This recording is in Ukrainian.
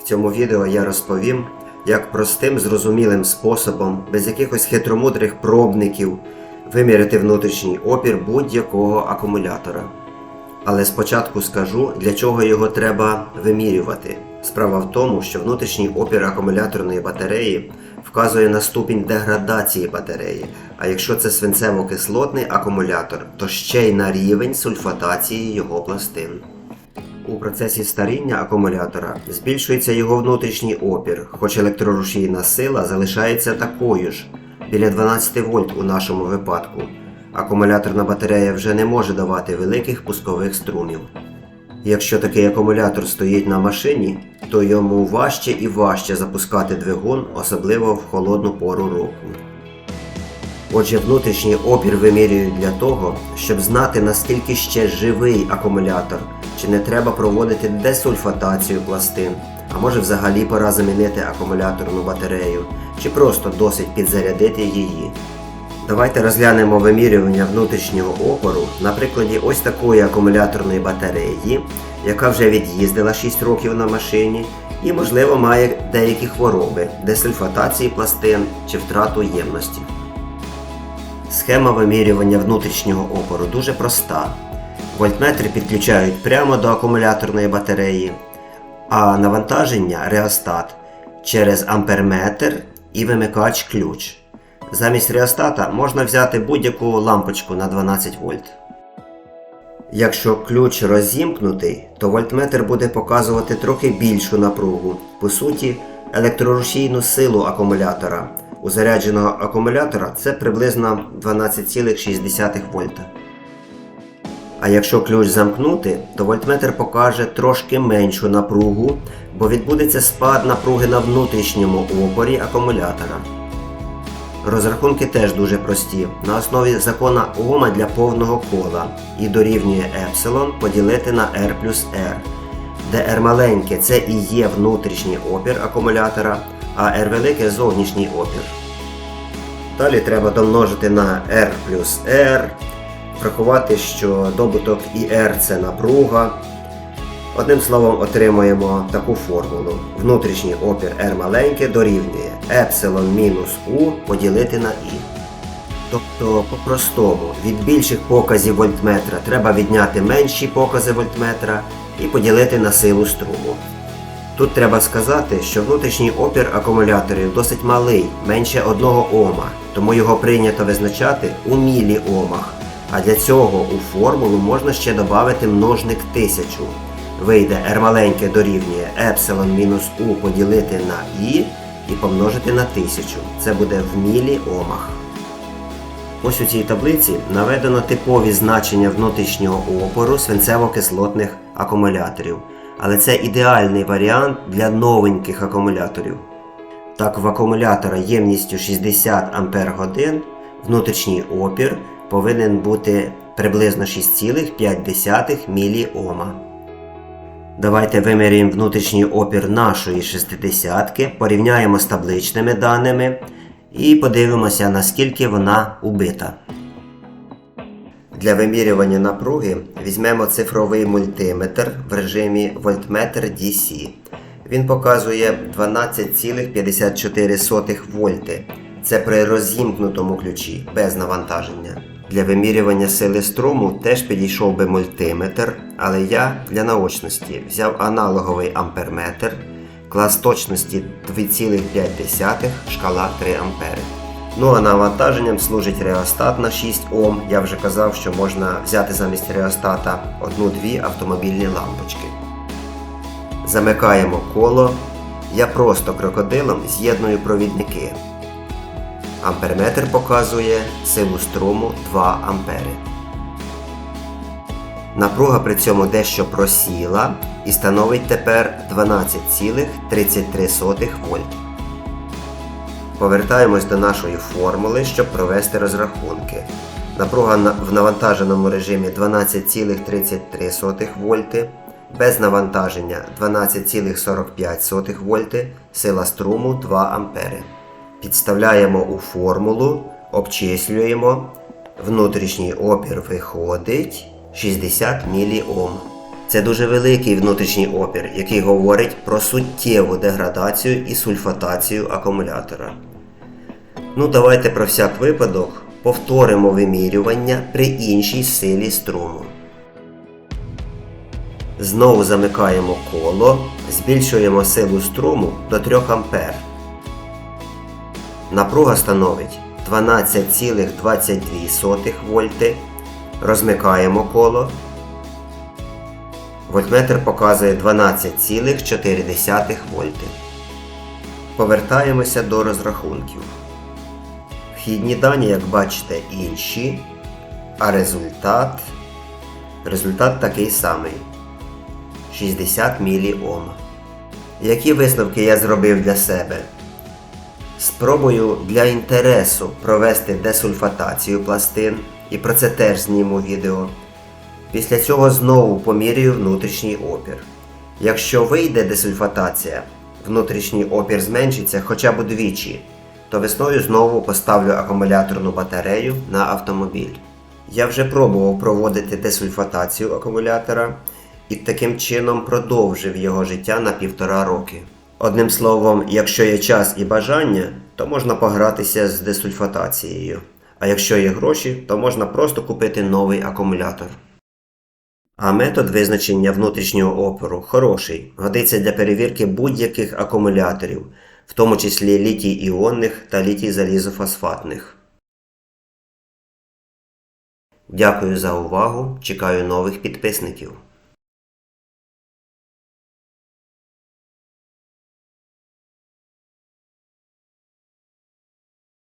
В цьому відео я розповім, як простим зрозумілим способом, без якихось хитромудрих пробників, виміряти внутрішній опір будь-якого акумулятора. Але спочатку скажу, для чого його треба вимірювати. Справа в тому, що внутрішній опір акумуляторної батареї вказує на ступінь деградації батареї. А якщо це свинцево-кислотний акумулятор, то ще й на рівень сульфатації його пластин. У процесі старіння акумулятора збільшується його внутрішній опір, хоч електрорушійна сила залишається такою ж біля 12 вольт у нашому випадку. Акумуляторна батарея вже не може давати великих пускових струмів. Якщо такий акумулятор стоїть на машині, то йому важче і важче запускати двигун, особливо в холодну пору року. Отже, внутрішній опір вимірюють для того, щоб знати наскільки ще живий акумулятор, чи не треба проводити десульфатацію пластин, а може взагалі пора замінити акумуляторну батарею, чи просто досить підзарядити її. Давайте розглянемо вимірювання внутрішнього опору на прикладі ось такої акумуляторної батареї, яка вже від'їздила 6 років на машині і, можливо, має деякі хвороби, десульфатації пластин чи втрату ємності. Схема вимірювання внутрішнього опору дуже проста. Вольтметри підключають прямо до акумуляторної батареї, а навантаження реостат через амперметр і вимикач ключ. Замість реостата можна взяти будь-яку лампочку на 12 вольт. Якщо ключ розімкнутий, то вольтметр буде показувати трохи більшу напругу, по суті, електрорушійну силу акумулятора. У зарядженого акумулятора це приблизно 12,6 вольта. А якщо ключ замкнути, то вольтметр покаже трошки меншу напругу, бо відбудеться спад напруги на внутрішньому опорі акумулятора. Розрахунки теж дуже прості, на основі закона Ома для повного кола і дорівнює епсилон поділити на R плюс R, де R маленьке це і є внутрішній опір акумулятора, а R велике зовнішній опір. Далі треба домножити на R плюс R, врахувати, що добуток і R це напруга. Одним словом, отримуємо таку формулу. Внутрішній опір R маленьке дорівнює епсилон мінус U поділити на I. Тобто, по-простому, від більших показів вольтметра треба відняти менші покази вольтметра і поділити на силу струму. Тут треба сказати, що внутрішній опір акумуляторів досить малий, менше 1 Ома, тому його прийнято визначати у міліомах. А для цього у формулу можна ще додати множник 1000. Вийде R маленьке дорівнює епсилон мінус U поділити на I і помножити на 1000. Це буде в міліомах. Ось у цій таблиці наведено типові значення внутрішнього опору свинцево-кислотних акумуляторів. Але це ідеальний варіант для новеньких акумуляторів. Так, в акумулятора ємністю 60 Ах внутрішній опір повинен бути приблизно 6,5 мОма. Давайте виміряємо внутрішній опір нашої 60 порівняємо з табличними даними і подивимося, наскільки вона убита. Для вимірювання напруги візьмемо цифровий мультиметр в режимі вольтметр DC. Він показує 12,54 вольти. Це при розімкнутому ключі без навантаження. Для вимірювання сили струму теж підійшов би мультиметр, але я для наочності взяв аналоговий амперметр, клас точності 2,5, шкала 3 ампери. Ну а навантаженням служить реостат на 6 Ом. Я вже казав, що можна взяти замість реостата одну-дві автомобільні лампочки. Замикаємо коло. Я просто крокодилом з'єдную провідники. Амперметр показує силу струму 2 ампери. Напруга при цьому дещо просіла і становить тепер 12,33 вольт. Повертаємось до нашої формули, щоб провести розрахунки. Напруга в навантаженому режимі 12,33 вольти, без навантаження 12,45 вольти, сила струму 2 ампери. Підставляємо у формулу, обчислюємо. Внутрішній опір виходить 60 мОм. Це дуже великий внутрішній опір, який говорить про суттєву деградацію і сульфатацію акумулятора. Ну, давайте про всяк випадок повторимо вимірювання при іншій силі струму. Знову замикаємо коло, збільшуємо силу струму до 3 А. Напруга становить 12,22 вольти. Розмикаємо коло. Вольтметр показує 12,4 вольти. Повертаємося до розрахунків. Вхідні дані, як бачите, інші, а результат. Результат такий самий 60 міліом. Які висновки я зробив для себе? Спробую для інтересу провести десульфатацію пластин, і про це теж зніму відео. Після цього знову помірюю внутрішній опір. Якщо вийде десульфатація, внутрішній опір зменшиться хоча б удвічі, то весною знову поставлю акумуляторну батарею на автомобіль. Я вже пробував проводити десульфатацію акумулятора і таким чином продовжив його життя на півтора роки. Одним словом, якщо є час і бажання, то можна погратися з десульфатацією. А якщо є гроші, то можна просто купити новий акумулятор. А метод визначення внутрішнього опору хороший, годиться для перевірки будь-яких акумуляторів, в тому числі літій іонних та літій залізофосфатних. Дякую за увагу. Чекаю нових підписників.